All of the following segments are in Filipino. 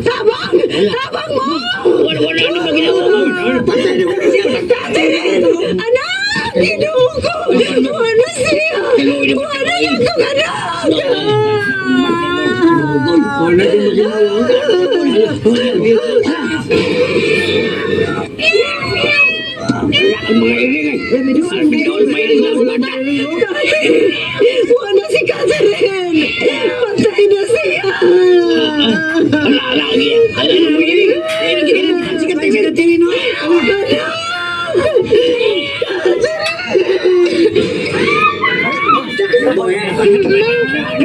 Tabang! Tabang mo! Wala, wala ano ba ginawa mo? Anak! Inuho ko! Ano siya? Ano yung kong anak? Wala din ba ginawa mo? Bidol, may mga bata. Wala si Catherine! Patay na siya! Ala, ala, ala. Ala, ano mo ingay? Ingay, ingay, ingay. Sikat, sikat, sikat, no? Ano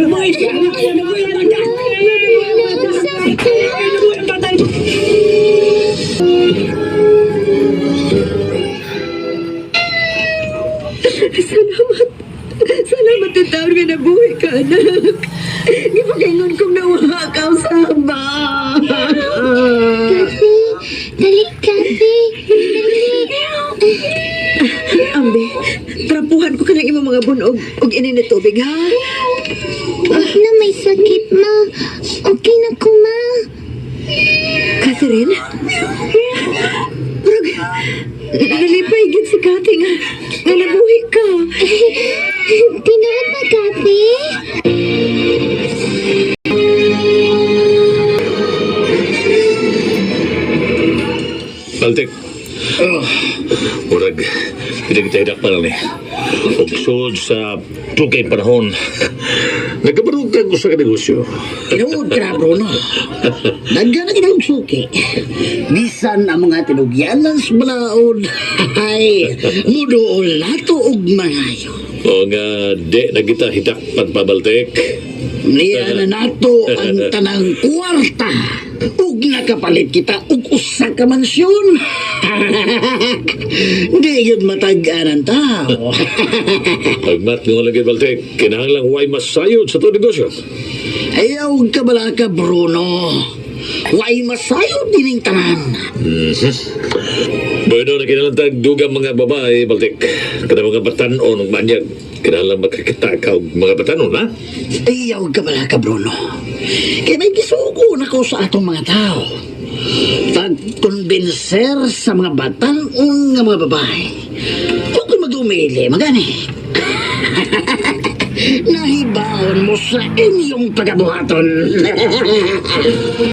mo ingay? Ano mo yung bata? Ano Salamat. Salamat yung taon nga nabuhay ka, anak. Gipagingon kong nawa ka sa ba. Dali, Kathy. Dali. Ambe, trapuhan ko ka ng imong mga bunog og ini na tubig, ha? Huwag na may sakit, ma. Okay na ko, ma. Catherine? Murag, nalipay gid si Kati nga, nga nabuhay ka. Tinuod ba, Kathy? Baltik. Murag, pinagitahidak pa lang eh. Ug sud sa tugay panahon. Nagkabarugtag ko sa kanegosyo. Tinuod ka na, Bruno. Daggan na kinahog suki. Bisan ang mga tinugyanan sa balaod. Ay, mudool nato og mangayo. O nga, di na kita hidak pagpabaltik. Niya na nato ang tanang kwarta. Ug nakapalit kita og usa ka mansyon. Di yun matag-an ang tao. Pagmat nga lagi baltik, kinahanglang way masayod sa to negosyo. Ayaw ka bala ka, Bruno. Way masayo dining tanan. Bueno, na kinalantag dugang mga babae, baltik. Kada mga batanon, ng manyag. Kinahanglang makakita ka mga batanon, ha? Ayaw ka bala ka, Bruno. Kaya may gisuko na ko sa atong mga tao. Pagkonbenser sa mga batanon nga mga babae. Huwag ko mag-umili, magani. Nahibaon mo sa inyong pagabuhaton.